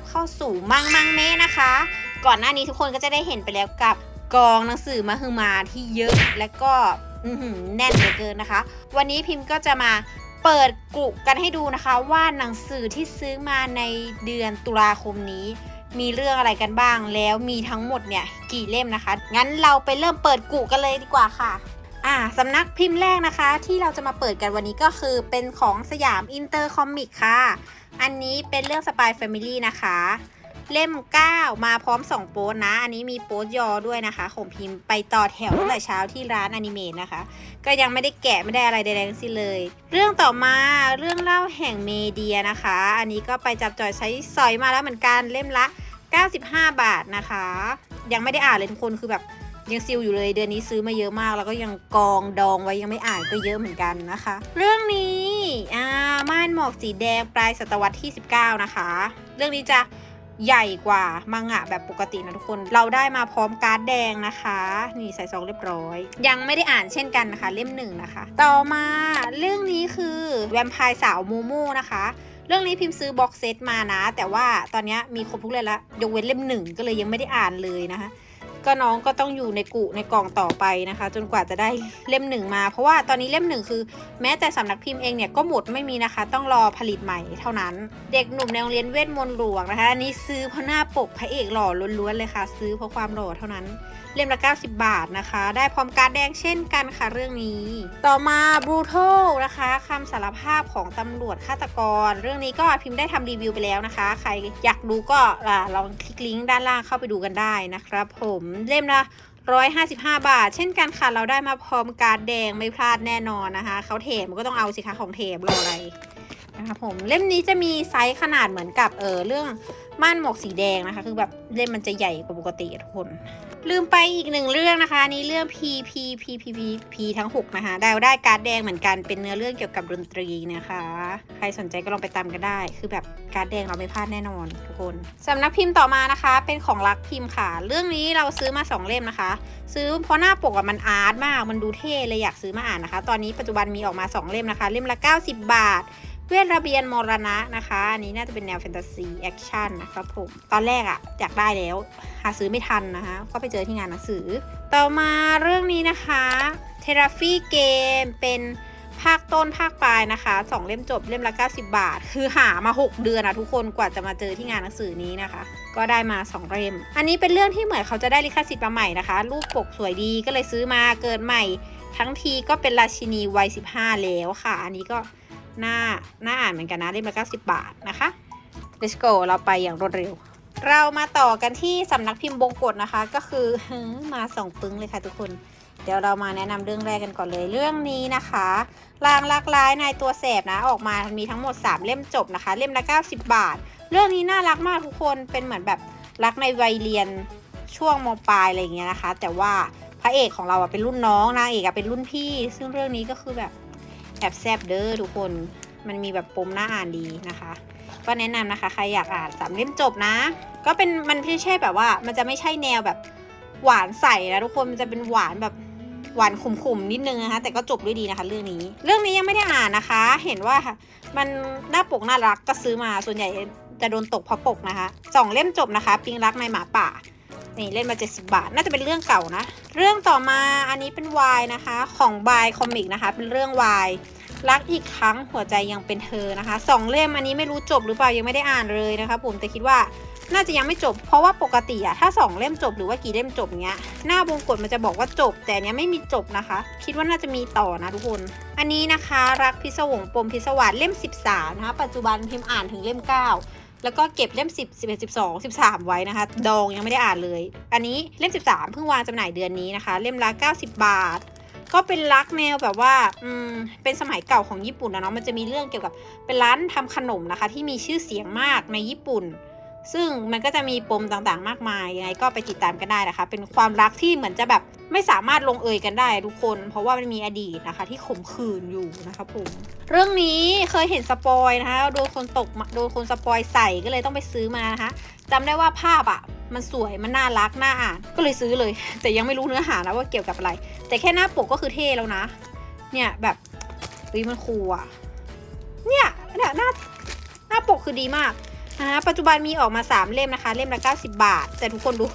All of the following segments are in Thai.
รับเข้าสู่มังมังเมนะคะ ก่อนหน้านี้ทุกคนก็จะได้เห็นไปแล้วกับกองหนังสือมาฮือมาที่เยอะและก็แน่นเหลือเกินนะคะ วันนี้พิมพ์ก็จะมาเปิดกลุ่มกันให้ดูนะคะ ว่าหนังสือที่ซื้อมาในเดือนตุลาคมนี้ มีเรื่องอะไรกันบ้าง แล้วมีทั้งหมดเนี่ยกี่เล่มนะคะ งั้นเราไปเริ่มเปิดกุกันเลยดีกว่าค่ะอ่าสำนักพิมพ์แรกนะคะ ที่เราจะมาเปิดกันวันนี้ก็คือเป็นของสยามอินเตอร์คอมิกค่ะ อันนี้เป็นเรื่องสปายแฟมิลี่นะคะ เล่ม 9 มาพร้อม 2 โป๊นะ อันนี้มีโป๊ยอด้วยนะคะของพิมพ์ไปต่อแถวตั้งแต่เช้าที่ร้านอนิเมะนะคะ ก็ยังไม่ได้แกะไม่ได้อะไรใดๆทั้งสิ้นเลย เรื่องต่อมาเรื่องเล่าแห่งเมเดียนะคะ อันนี้ก็ไปจับจ่อยใช้สอยมาแล้วเหมือนกันเล่มละ 95 บาทนะคะ ยังไม่ได้อ่านเลยทุกคนคือแบบ ยังซิลอยู่เลยเดือนนี้ซื้อมาเยอะมากแล้วก็ยังกองดองไว้ยังไม่อ่านก็เยอะเหมือนกันนะคะ เรื่องนี้อ่าม่านหมอกสีแดงปลายศตวรรษที่ 19 นะคะ เรื่องนี้จะใหญ่กว่ามังงะแบบปกตินะทุกคน เราได้มาพร้อมการ์ดแดงนะคะ นี่ใส่ซองเรียบร้อย ยังไม่ได้อ่านเช่นกันนะคะ เล่มหนึ่งนะคะ ต่อมาเรื่องนี้คือแวมไพร์สาวมูมูนะคะ เรื่องนี้พิมพ์ซื้อบ็อกเซตมานะ แต่ว่าตอนนี้มีครบทุกเล่มแล้วยกเว้นเล่มหนึ่งก็เลยยังไม่ได้อ่านเลยนะคะ ก็น้องก็ต้องอยู่ในกุในกล่องต่อไปนะคะ จนกว่าจะได้เล่มหนึ่งมา เพราะว่าตอนนี้เล่มหนึ่งคือ แม้แต่สำนักพิมพ์เองเนี่ยก็หมดไม่มีนะคะ ต้องรอผลิตใหม่เท่านั้น เด็กหนุ่มในโรงเรียนเวทมนต์หลวงนะคะอันนี้ซื้อเพราะหน้าปกพระเอกหล่อล้วนๆเลยค่ะ ซื้อเพราะความหล่อเท่านั้นเล่มละ 90 บาทนะคะ ได้พร้อมการดแดงเช่นกันค่ะเรื่องนี้ ต่อมา Brutal นะคะคำสารภาพของตำรวจฆาตกร เรื่องนี้ก็พิมพ์ได้ทำรีวิวไปแล้วนะคะ ใครอยากดูก็ลองคลิกลิงก์ด้านล่างเข้าไปดูกันได้นะครับผมเล่มละ155 บาท เช่นกันค่ะ เราได้มาพร้อมการ์ดแดงไม่พลาดแน่นอนนะคะ เขาเทมก็ต้องเอาสิคะของเทมรออะไรนะคะผมเล่มนี้จะมีไซส์ขนาดเหมือนกับเออเรื่องม่านหมวกสีแดงนะคะ คือแบบเล่มมันจะใหญ่กว่าปกติทุกคน ลืมไปอีกหนึ่งเรื่องนะคะนี้เรื่อง P P P P P P ทั้ง 6 นะคะได้ได้การ์ดแดงเหมือนกันเป็นเนื้อเรื่องเกี่ยวกับดนตรีนะคะ ใครสนใจก็ลองไปตามกันได้ คือแบบการ์ดแดงเราไม่พลาดแน่นอนทุกคนสำนักพิมพ์ต่อมานะคะ เป็นของรักพิมพ์ค่ะ เรื่องนี้เราซื้อมา 2 เล่มนะคะ ซื้อเพราะหน้าปกอะมันอาร์ตมากมันดูเท่เลยอยากซื้อมาอ่านนะคะ ตอนนี้ปัจจุบันมีออกมา 2 เล่มนะคะ เล่มละ 90 บาท เวทระเบียนมรณะนะคะ อันนี้น่าจะเป็นแนวแฟนตาซีแอคชั่นนะครับผม ตอนแรกอะอยากได้แล้ว หาซื้อไม่ทันนะคะ ก็ไปเจอที่งานหนังสือ ต่อมาเรื่องนี้นะคะเทราฟีเกมเป็นภาคต้นภาคปลายนะคะสองเล่มจบเล่มละ90 บาท คือหามา 6 เดือนอะทุกคนกว่าจะมาเจอที่งานหนังสือนี้นะคะ ก็ได้มา 2 เล่ม อันนี้เป็นเรื่องที่เหมือนเขาจะได้ลิขสิทธิ์มาใหม่นะคะ รูปปกสวยดีก็เลยซื้อมาเกิดใหม่ ทั้งทีก็เป็นราชินีวัย 15 แล้วค่ะ อันนี้ก็ น่าน่าอ่านเหมือนกันนะเล่มละ90 บาทนะคะ let's go เราไปอย่างรวดเร็ว เรามาต่อกันที่สำนักพิมพ์บงกฎนะคะ ก็คือมาสองปึ้งเลยค่ะทุกคน เดี๋ยวเรามาแนะนำเรื่องแรกกันก่อนเลยเรื่องนี้นะคะลางลักร้ายนายตัวแสบนะออกมามีทั้งหมด 3 เล่มจบนะคะ เล่มละ 90 บาท เรื่องนี้น่ารักมากทุกคนเป็นเหมือนแบบรักในวัยเรียนช่วงมปลายอะไรอย่างเงี้ยนะคะ แต่ว่าพระเอกของเราอะเป็นรุ่นน้องนางเอกอะเป็นรุ่นพี่ ซึ่งเรื่องนี้ก็คือแบบ แอบแซบเด้อทุกคนมันมีแบบปมน่าอ่านดีนะคะ ก็แนะนำนะคะ ใครอยากอ่านสามเล่มจบนะ ก็เป็นมันไม่ใช่แบบว่า มันจะไม่ใช่แนวแบบหวานใสนะทุกคนมันจะเป็นหวานแบบหวานขมๆนิดนึงนะคะ แต่ก็จบด้วยดีนะคะ เรื่องนี้ เรื่องนี้ยังไม่ได้อ่านนะคะ เห็นว่ามันหน้าปกน่ารักก็ซื้อมาส่วนใหญ่จะโดนตกเพราะปกนะคะสองเล่มจบนะคะ ปิงรักในหมาป่า นี่เล่นมา 70 บาท น่าจะเป็นเรื่องเก่านะ เรื่องต่อมาอันนี้เป็นวายนะคะ ของบายคอมิกนะคะ เป็นเรื่องวายรักอีกครั้งหัวใจยังเป็นเธอนะคะสองเล่มอันนี้ไม่รู้จบหรือเปล่ายังไม่ได้อ่านเลยนะคะผมแต่คิดว่าน่าจะยังไม่จบ เพราะว่าปกติอะถ้าสองเล่มจบหรือว่ากี่เล่มจบเงี้ยหน้าวงกฎมันจะบอกว่าจบ แต่เนี้ยไม่มีจบนะคะ คิดว่าน่าจะมีต่อนะทุกคน อันนี้นะคะ รักพิศวงปมพิศวาสเล่ม 13 นะคะ ปัจจุบันพิมพ์อ่านถึงเล่ม 9 แล้วก็เก็บเล่ม 10 11 12 13 ไว้นะคะ ดองยังไม่ได้อ่านเลย อันนี้เล่ม 13 เพิ่งวางจำหน่ายเดือนนี้นะคะ เล่มละ 90 บาท ก็เป็นรักแนวแบบว่า อืม เป็นสมัยเก่าของญี่ปุ่นนะเนาะ มันจะมีเรื่องเกี่ยวกับเป็นร้านทำขนมนะคะ ที่มีชื่อเสียงมากในญี่ปุ่น ซึ่งมันก็จะมีปมต่างๆ มากมายยังไงก็ไปติดตามกันได้นะคะ เป็นความรักที่เหมือนจะแบบไม่สามารถลงเอยกันได้ทุกคน เพราะว่ามันมีอดีตนะคะ ที่ขมขื่นอยู่นะคะผมเรื่องนี้เคยเห็นสปอยนะคะโดนคนตกโดนคนสปอยใส่ก็เลยต้องไปซื้อมานะคะจำได้ว่าภาพอะ่ะมันสวยมันน่ารักน่าอ่านก็เลยซื้อเลย แต่ยังไม่รู้เนื้อหานะว่าเกี่ยวกับอะไร แต่แค่หน้าปกก็คือเท่แล้วนะ เนี่ยแบบวิมันคูลอะเนี่ยเนี่ยหน้าหน้าปกคือดีมากะปัจจุบันมีออกมา 3 เล่มนะคะ เล่มละ90 บาท แต่ทุกคนดู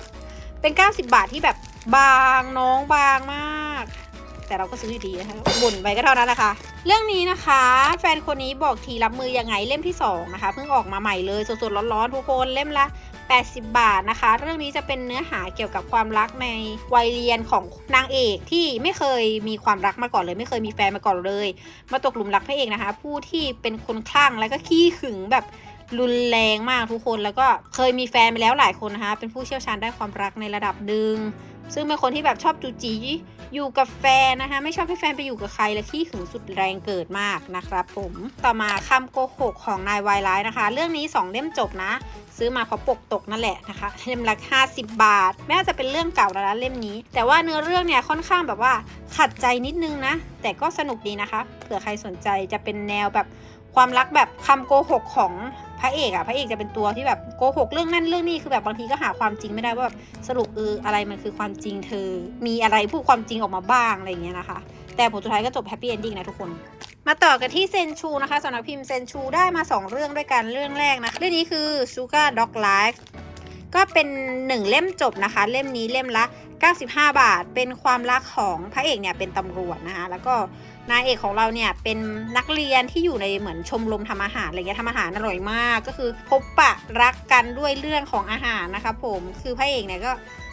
เป็น 90 บาทที่แบบบางน้องบางมาก แต่เราก็ซื้ออยู่ดีนะคะบ่นไปก็เท่านั้นแหละค่ะ เรื่องนี้นะคะ แฟนคนนี้บอกทีรับมือยังไงเล่มที่ 2 นะคะ เพิ่งออกมาใหม่เลยสดๆร้อนๆทุกคนเล่มละ80 บาทนะคะ เรื่องนี้จะเป็นเนื้อหาเกี่ยวกับความรักในวัยเรียนของนางเอกที่ไม่เคยมีความรักมาก่อนเลย ไม่เคยมีแฟนมาก่อนเลย มาตกหลุมรักพระเอกนะคะ ผู้ที่เป็นคนคลั่งแล้วก็ขี้ขึงแบบ รุนแรงมากทุกคนแล้วก็เคยมีแฟนไปแล้วหลายคนนะคะ เป็นผู้เชี่ยวชาญด้านความรักในระดับหนึ่งซึ่งเป็นคนที่แบบชอบจูจีอยู่กับแฟนนะคะ ไม่ชอบให้แฟนไปอยู่กับใครและขี้ขึงสุดแรงเกิดมากนะครับผมต่อมาคำโกหกของนายวายร้ายนะคะ เรื่องนี้ 2 เล่มจบนะ ซื้อมาเพราะปกตกนั่นแหละนะคะเล่มละ50 บาท แม้จะเป็นเรื่องเก่าแล้วนะเล่มนี้ แต่ว่าเนื้อเรื่องเนี่ยค่อนข้างแบบว่าขัดใจนิดนึงนะ แต่ก็สนุกดีนะคะเผื่อใครสนใจจะเป็นแนวแบบความรักแบบคำโกหกของ พระเอกอะพระเอกจะเป็นตัวที่แบบโกหกเรื่องนั่นเรื่องนี้คือแบบบางทีก็หาความจริงไม่ได้ว่าแบบสรุปเอออะไรมันคือความจริงเธอ มีอะไรพูดความจริงออกมาบ้างอะไรอย่างเงี้ยนะคะ แต่ผลสุดท้ายก็จบแฮปปี้เอนดิ้งนะทุกคนมาต่อกันที่เซนชูนะคะสำนักพิมพ์เซนชูได้มา 2 เรื่องด้วยกันเรื่องแรกนะคะเรื่องนี้คือ Sugar Dog Life ก็เป็น 1 เล่มจบนะคะ เล่มนี้เล่มละ 95 บาท เป็นความรักของพระเอกเนี่ยเป็นตำรวจนะคะ แล้วก็นายเอกของเราเนี่ยเป็นนักเรียนที่อยู่ในเหมือนชมรมทำอาหารอะไรเงี้ยทำอาหารอร่อยมาก ก็คือพบปะรักกันด้วยเรื่องของอาหารนะคะผม คือพระเอกเนี่ยก็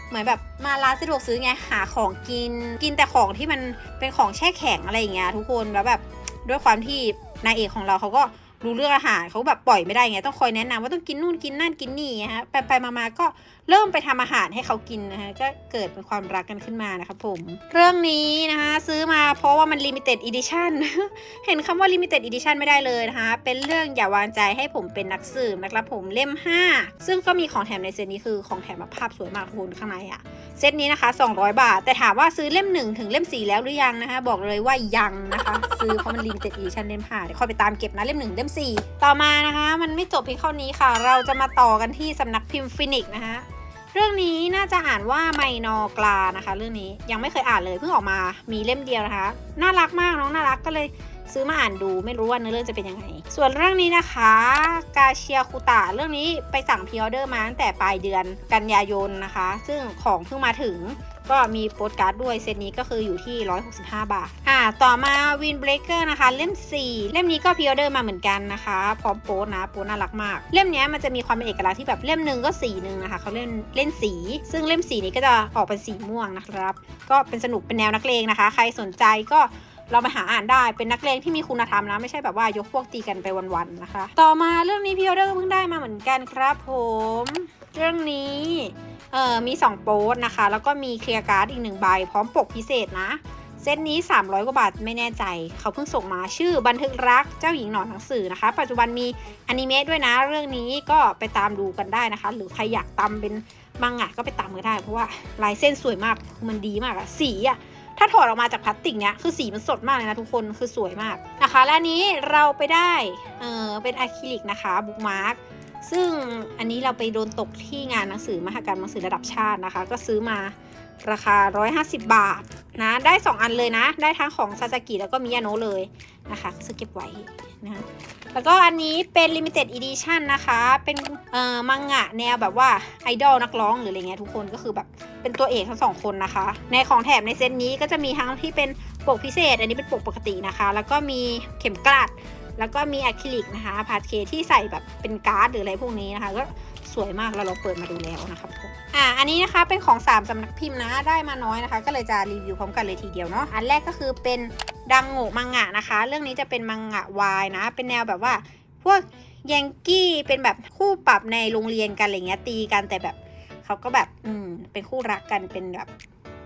เหมือนแบบมาร้านสะดวกซื้อไงหาของกิน กินแต่ของที่มันเป็นของแช่แข็งอะไรอย่างเงี้ยทุกคน แล้วแบบด้วยความที่นายเอกของเราเขาก็ รู้เรื่องอาหารเขาแบบปล่อยไม่ได้ไงต้องคอยแนะนำว่าต้องกินนู่นกินนั่นกินนี่ฮะไปไปมามาก็เริ่มไปทำอาหารให้เขากินนะฮะก็เกิดเป็นความรักกันขึ้นมานะครับผม เรื่องนี้นะคะซื้อมาเพราะว่ามัน limited edition เห็นคำว่า limited edition ไม่ได้เลยนะคะเป็นเรื่องอย่าวางใจให้ผมเป็นนักสืบนะครับผมเล่ม 5 ซึ่งก็มีของแถมในเซตนี้คือของแถมแบบภาพสวยมากทุกคนข้างในอะเซตนี้นะคะ 200 บาท แต่ถามว่าซื้อเล่ม 1 ถึงเล่ม 4 แล้วหรือยังนะคะ บอกเลยว่ายังนะคะ ซื้อเพราะมัน limited edition เล่ม5เดี๋ยวคอยไปตามเก็บนะเล่ม1เล่ม4 ต่อมานะคะ มันไม่จบเพียงเท่านี้ค่ะ เราจะมาต่อกันที่สำนักพิมพ์ฟินิกนะคะ เรื่องนี้น่าจะอ่านว่าไมนอกลานะคะ เรื่องนี้ยังไม่เคยอ่านเลยเพิ่งออกมามีเล่มเดียวนะคะ น่ารักมากน้องน่ารักก็เลยซื้อมาอ่านดูไม่รู้ว่าเนื้อเรื่องจะเป็นยังไง ส่วนเรื่องนี้นะคะ กาเชียคุตะเรื่องนี้ไปสั่งพรีออเดอร์มาตั้งแต่ปลายเดือนกันยายนนะคะ ซึ่งของเพิ่งมาถึง ก็มีโปสการ์ดด้วยเซตนี้ก็คืออยู่ที่ 165 บาท อ่า ต่อมาวินเบรกเกอร์นะคะ เล่ม 4 เล่มนี้ก็พรีออเดอร์มาเหมือนกันนะคะ พร้อมโปสนะโปสน่ารักมาก เล่มนี้มันจะมีความเป็นเอกลักษณ์ที่แบบเล่มหนึ่งก็สีหนึ่งนะคะเขาเล่นเล่นสี ซึ่งเล่มสีนี้ก็จะออกเป็นสีม่วงนะครับ ก็เป็นสนุกเป็นแนวนักเลงนะคะ ใครสนใจก็เราไปหาอ่านได้เป็นนักเลงที่มีคุณธรรมนะ ไม่ใช่แบบว่ายกพวกตีกันไปวันๆนะคะ ต่อมาเรื่องนี้พรีออเดอร์เพิ่งได้มาเหมือนกันครับผม เรื่องนี้ เอ่อมี 2 โป๊ตนะคะ แล้วก็มีเคลียร์การ์ดอีกหนึ่งใบ พร้อมปกพิเศษนะ เซตนี้ 300 กว่าบาทไม่แน่ใจ เขาเพิ่งส่งมาชื่อบันทึกรักเจ้าหญิงหนอนหนังสือนะคะ ปัจจุบันมีอนิเมะด้วยนะ เรื่องนี้ก็ไปตามดูกันได้นะคะ หรือใครอยากตามเป็นมังงะก็ไปตามกันได้ เพราะว่าลายเส้นสวยมากมันดีมากอะสีอะถ้าถอดออกมาจากพลาสติกเนี้ยคือสีมันสดมากเลยนะทุกคนคือสวยมากนะคะ และนนี้เราไปได้เออเป็นอะคริลิกนะคะบุ๊กมาร์ก ซึ่งอันนี้เราไปโดนตกที่งานหนังสือมหกรรมหนังสือระดับชาตินะคะ ก็ซื้อมาราคา 150 บาทนะ ได้ 2 อันเลยนะ ได้ทั้งของซาซากิแล้วก็มิยาโนะเลยนะคะซื้อเก็บไว้นะแล้วก็อันนี้เป็น limited edition นะคะ เป็นเอ่อมังงะแนวแบบว่าไอดอลนักร้องหรืออะไรเงี้ยทุกคนก็คือแบบเป็นตัวเอกทั้งสองคนนะคะ ในของแถมในเซตนี้ก็จะมีทั้งที่เป็นปกพิเศษ อันนี้เป็นปกปกตินะคะ แล้วก็มีเข็มกลัด แล้วก็มีอะคริลิกนะคะพาร์ทเคที่ใส่แบบเป็นการ์ดหรืออะไรพวกนี้นะคะ ก็สวยมากเราลองเปิดมาดูแล้วนะครับผมอ่าอันนี้นะคะเป็นของ 3สำนักพิมพ์นะได้มาน้อยนะคะ ก็เลยจะรีวิวพร้อมกันเลยทีเดียวเนาะอันแรกก็คือเป็นดังโง่มังงะนะคะ เรื่องนี้จะเป็นมังงะวายนะ เป็นแนวแบบว่าพวกยังกี้เป็นแบบคู่ปรับในโรงเรียนกันอะไรเงี้ยตีกันแต่แบบเขาก็แบบอืมเป็นคู่รักกันเป็นแบบ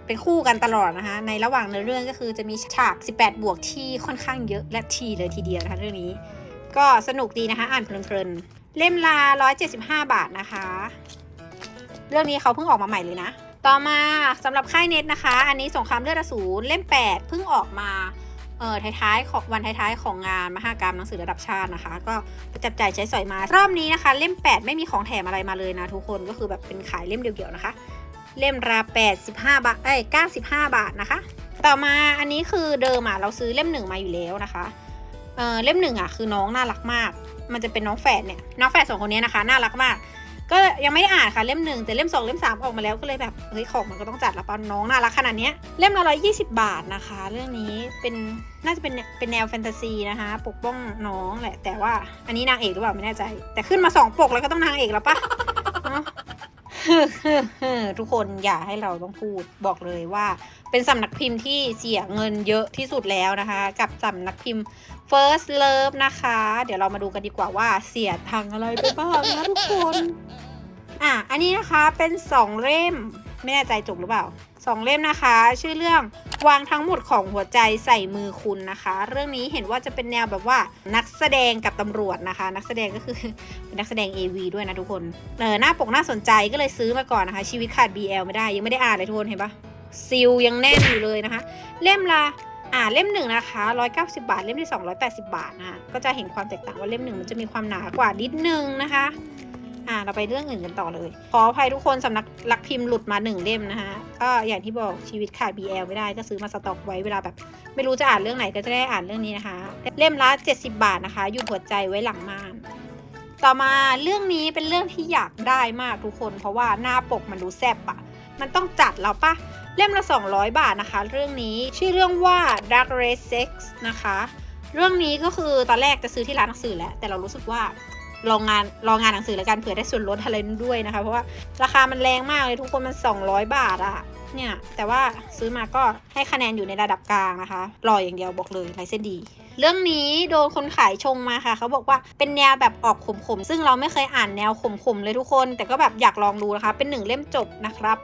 เป็นคู่กันตลอดนะคะ ในระหว่างเนื้อเรื่องก็คือจะมีฉาก 18 บวกที่ค่อนข้างเยอะและทีเลยทีเดียวนะคะเรื่องนี้ ก็สนุกดีนะคะ อ่านเพลินๆ เล่มละ175 บาทนะคะ เรื่องนี้เขาเพิ่งออกมาใหม่เลยนะ ต่อมาสำหรับค่ายเน็ตนะคะ อันนี้สงครามเลือดอสูรเล่ม 8 เพิ่งออกมาเออท้ายๆของวันท้ายๆของงานมหากรรมหนังสือระดับชาตินะคะ ก็จับจ่ายใช้สอยมารอบนี้นะคะ เล่ม 8 ไม่มีของแถมอะไรมาเลยนะทุกคนก็คือแบบเป็นขายเล่มเดียวๆนะคะ เล่มละ85 บาท เอ้ย95 บาทนะคะ ต่อมาอันนี้คือเดิมอะเราซื้อเล่มหนึ่งมาอยู่แล้วนะคะ เออเล่มหนึ่งอะคือน้องน่ารักมาก มันจะเป็นน้องแฝดเนี่ย น้องแฝดสองคนนี้นะคะน่ารักมาก ก็ยังไม่ได้อ่านค่ะเล่มหนึ่งแต่เล่มสองเล่มสามออกมาแล้วก็เลยแบบเฮ้ยของมันก็ต้องจัดล้วปะน้องน่ารักขนาดเนี้ยเล่มละร้อยยี่สิบาทนะคะ เรื่องนี้เป็นน่าจะเป็นเป็นแนวแฟนตาซีนะคะ ปกป้องน้องแหละ แต่ว่าอันนี้นางเอกหรือเปล่าไม่แน่ใจ แต่ขึ้นมาสองปกแล้วก็ต้องนางเอกแล้วปะ ทุกคนอย่าให้เราต้องพูดบอกเลยว่า เป็นสำนักพิมพ์ที่เสียเงินเยอะที่สุดแล้วนะคะ กับสำนักพิมพ์ First Love นะคะ เดี๋ยวเรามาดูกันดีกว่าว่าเสียทางอะไรไปบ้างนะทุกคน อะ อันนี้นะคะเป็นสองเล่ม ไม่แน่ใจจบหรือเปล่า สองเล่มนะคะ ชื่อเรื่องวางทั้งหมดของหัวใจใส่มือคุณนะคะ เรื่องนี้เห็นว่าจะเป็นแนวแบบว่านักแสดงกับตำรวจนะคะ นักแสดงก็คือเป็นนักแสดง AV ด้วยนะทุกคนเออหน้าปกน่าสนใจก็เลยซื้อมาก่อนนะคะ ชีวิตขาด BL ไม่ได้ยังไม่ได้อ่านเลยทุกคนเห็นปะซิลยังแน่นอยู่เลยนะคะ เล่มละอ่าเล่มหนึ่งนะคะ 190 บาท เล่มที่ 280 บาทนะคะก็จะเห็นความแตกต่างว่าเล่มหนึ่งมันจะมีความหนากว่านิดนึงนะคะ อ่าเราไปเรื่องอื่นกันต่อเลย ขออภัยทุกคนสำนักรักพิมพ์หลุดมาหนึ่งเล่มนะคะก็อย่างที่บอกชีวิตขาด BL ไม่ได้ก็ซื้อมาสต็อกไว้เวลาแบบ ไม่รู้จะอ่านเรื่องไหนก็จะได้อ่านเรื่องนี้นะคะ เล่มละ 70 บาทนะคะ อยู่หัวใจไว้หลังม่านต่อมาเรื่องนี้เป็นเรื่องที่อยากได้มากทุกคน เพราะว่าหน้าปกมันดูแซ่บอะมันต้องจัดแล้วปะเล่มละ 200 บาทนะคะ เรื่องนี้ชื่อเรื่องว่า Dark Race Sex นะคะ เรื่องนี้ก็คือตอนแรกจะซื้อที่ร้านหนังสือแหละแต่เรารู้สึกว่า ลองงานลองงานหนังสือแล้วกันเผื่อได้ส่วนลดอะไรด้วยนะคะ เพราะว่าราคามันแรงมากเลยทุกคนมัน 200 บาทอะเนี่ยแต่ว่าซื้อมาก็ให้คะแนนอยู่ในระดับกลางนะคะรออย่างเดียวบอกเลยลายเส้นดี เรื่องนี้โดนคนขายชงมาค่ะ เขาบอกว่าเป็นแนวแบบออกขมๆซึ่งเราไม่เคยอ่านแนวขมๆเลยทุกคน แต่ก็แบบอยากลองดูนะคะ เป็นหนึ่งเล่มจบนะครับ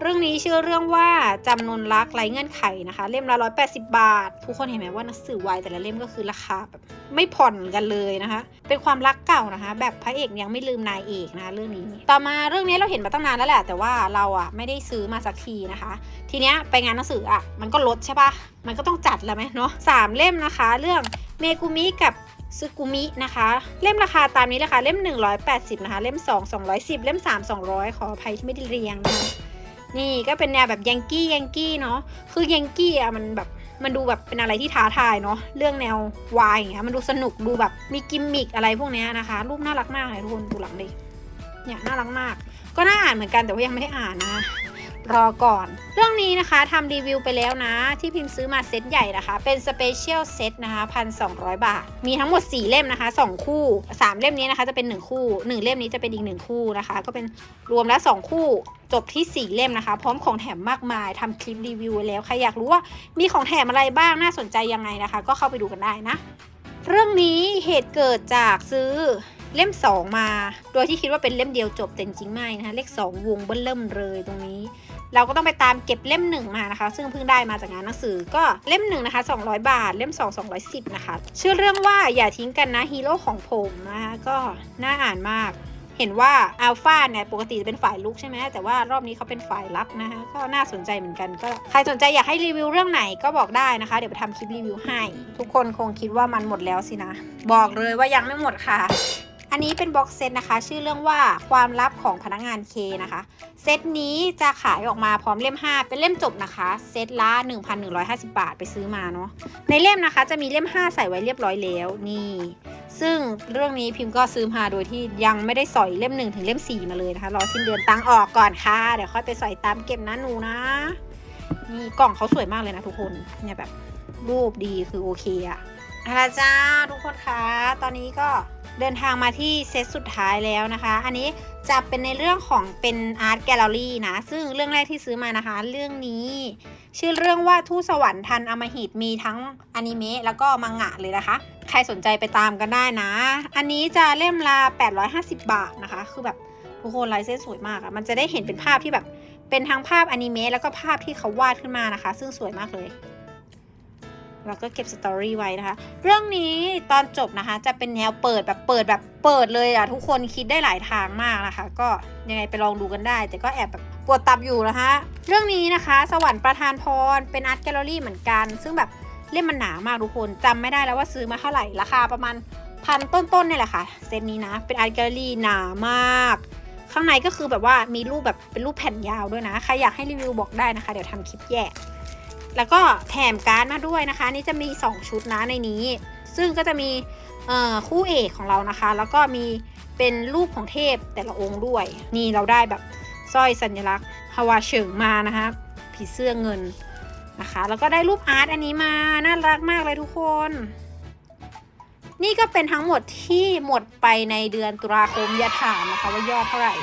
เรื่องนี้ชื่อเรื่องว่าจำนวนรักไร้เงื่อนไขนะคะ เล่มละ180บาท ทุกคนเห็นไหมว่าหนังสือวายแต่ละเล่มก็คือราคาแบบไม่ผ่อนกันเลยนะคะ เป็นความรักเก่านะคะ แบบพระเอกยังไม่ลืมนายเอกนะคะเรื่องนี้ ต่อมาเรื่องนี้เราเห็นมาตั้งนานแล้วแหละ แต่ว่าเราอะไม่ได้ซื้อมาสักทีนะคะ ทีเนี้ยไปงานหนังสืออะมันก็ลดใช่ปะมันก็ต้องจัดแล้วไหมเนาะสามเล่มนะคะ เรื่องเมกุมิกับซึกุมินะคะ เล่มราคาตามนี้เลยค่ะเล่ม 180 นะคะ เล่ม 2 210 เล่ม 3 200 ขออภัยที่ไม่ได้เรียงนะคะ นี่ก็เป็นแนวแบบยังกี้ยังกี้เนาะคือยังกี้อะมันแบบมันดูแบบเป็นอะไรที่ท้าทายเนาะเรื่องแนววายอย่างเงี้ยมันดูสนุกดูแบบมีกิมมิกอะไรพวกเนี้ยนะคะ รูปน่ารักมากเลยทุกคนดูหลังดิเนี่ยน่ารักมาก ก็น่าอ่านเหมือนกันแต่ว่ายังไม่ได้อ่านนะ รอก่อน เรื่องนี้นะคะทำรีวิวไปแล้วนะ ที่พิมพ์ซื้อมาเซตใหญ่นะคะ เป็นสเปเชียลเซตนะคะพันสองบาท มีทั้งหมด 4 เล่มนะคะ 2 คู่ 3 เล่มนี้นะคะจะเป็น 1 คู่ 1 เล่มนี้จะเป็นอีก 1 คู่นะคะ ก็เป็นรวมแล้ว 2 คู่จบที่ 4 เล่มนะคะ พร้อมของแถมมากมายทำคลิปรีวิวไว้แล้วใครอยากรู้ว่ามีของแถมอะไรบ้างน่าสนใจยังไงนะคะ ก็เข้าไปดูกันได้นะ เรื่องนี้เหตุเกิดจากซื้อเล่ม 2 มา โดยที่คิดว่าเป็นเล่มเดียวจบแต่จริงไม่นะคะเลข 2 วงเบิ้ลเริ่มเลยตรงนี้ เราก็ต้องไปตามเก็บเล่มหนึ่งมานะคะ ซึ่งเพิ่งได้มาจากงานหนังสือก็เล่มหนึ่งนะคะ 200 บาท เล่ม 2 210 นะคะ ชื่อเรื่องว่าอย่าทิ้งกันนะฮีโร่ของผมนะคะก็น่าอ่านมาก เห็นว่าอัลฟาเนี่ยปกติจะเป็นฝ่ายลุกใช่ไหมแต่ว่ารอบนี้เขาเป็นฝ่ายรับนะคะก็น่าสนใจเหมือนกันก็ใครสนใจอยากให้รีวิวเรื่องไหนก็บอกได้นะคะ เดี๋ยวไปทำคลิปรีวิวให้ ทุกคนคงคิดว่ามันหมดแล้วสินะ บอกเลยว่ายังไม่หมดค่ะ อันนี้เป็นบ็อกเซตนะคะ ชื่อเรื่องว่าความลับของพนักงานเคนะคะ เซตนี้จะขายออกมาพร้อมเล่ม 5 เป็นเล่มจบนะคะ เซตละ 1,150 บาทไปซื้อมาเนาะ ในเล่มนะคะจะมีเล่ม 5 ใส่ไว้เรียบร้อยแล้วนี่ ซึ่งเรื่องนี้พิมพ์ก็ซื้อมาโดยที่ยังไม่ได้สอยเล่ม 1 ถึงเล่ม 4 มาเลยนะคะ รอสิ้นเดือนตังออกก่อนค่ะ เดี๋ยวค่อยไปสอยตามเก็บนะหนูนะ นี่กล่องเขาสวยมากเลยนะทุกคน เนี่ยแบบรูปดีคือโอเคอะเอาละจ้าทุกคนคะ ตอนนี้ก็ เดินทางมาที่เซตสุดท้ายแล้วนะคะ อันนี้จะเป็นในเรื่องของเป็นอาร์ตแกลเลอรี่นะ ซึ่งเรื่องแรกที่ซื้อมานะคะ เรื่องนี้ ชื่อเรื่องว่าทูตสวรรค์ทันอมหิตมีทั้งอนิเมะแล้วก็มังงะเลยนะคะ ใครสนใจไปตามกันได้นะ อันนี้จะเล่มละ850 บาทนะคะ คือแบบทุกคนลายเส้นสวยมากอะมันจะได้เห็นเป็นภาพที่แบบเป็นทั้งภาพอนิเมะแล้วก็ภาพที่เขาวาดขึ้นมานะคะ ซึ่งสวยมากเลย เราก็เก็บสตอรี่ไว้นะคะ เรื่องนี้ตอนจบนะคะ จะเป็นแนวเปิดแบบเปิดแบบเปิดเลยอะทุกคนคิดได้หลายทางมากนะคะ ก็ยังไงไปลองดูกันได้ แต่ก็แอบแบบปวดตับอยู่นะคะ เรื่องนี้นะคะ สวรรค์ประทานพรเป็นอาร์ตแกลเลอรี่เหมือนกัน ซึ่งแบบเล่มมันหนามากทุกคนจำไม่ได้แล้วว่าซื้อมาเท่าไหร่ราคาประมาณพันต้นๆเนี่ยแหละค่ะเซตนี้นะ เป็นอาร์ตแกลเลอรี่หนามาก ข้างในก็คือแบบว่ามีรูปแบบเป็นรูปแผ่นยาวด้วยนะใครอยากให้รีวิวบอกได้นะคะ เดี๋ยวทำคลิปแยก แล้วก็แถมการ์ดมาด้วยนะคะ นี่จะมี 2 ชุดนะในนี้ ซึ่งก็จะมีคู่เอกของเรานะคะ แล้วก็มีเป็นรูปของเทพแต่ละองค์ด้วย นี่เราได้แบบสร้อยสัญลักษณ์ฮาวาเฉิงมานะคะผีเสื้อเงินนะคะ แล้วก็ได้รูปอาร์ตอันนี้มา น่ารักมากเลยทุกคน นี่ก็เป็นทั้งหมดที่หมดไปในเดือนตุลาคมอย่าถามนะคะว่ายอดเท่าไหร่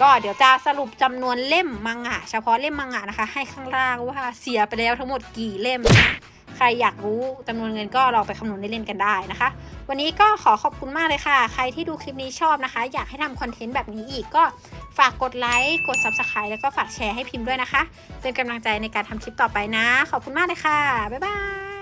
ก็เดี๋ยวจะสรุปจำนวนเล่มมังงะ เฉพาะเล่มมังงะนะคะ ให้ข้างล่างว่าเสียไปแล้วทั้งหมดกี่เล่มนะใครอยากรู้จำนวนเงินก็ลองไปคำนวณเล่นๆกันได้นะคะ วันนี้ก็ขอขอบคุณมากเลยค่ะ ใครที่ดูคลิปนี้ชอบนะคะ อยากให้ทำคอนเทนต์แบบนี้อีกก็ฝากกดไลค์ กด Subscribe แล้วก็ฝากแชร์ให้พิมพ์ด้วยนะคะ เป็นกำลังใจในการทำคลิปต่อไปนะ ขอบคุณมากเลยค่ะ บ๊ายบาย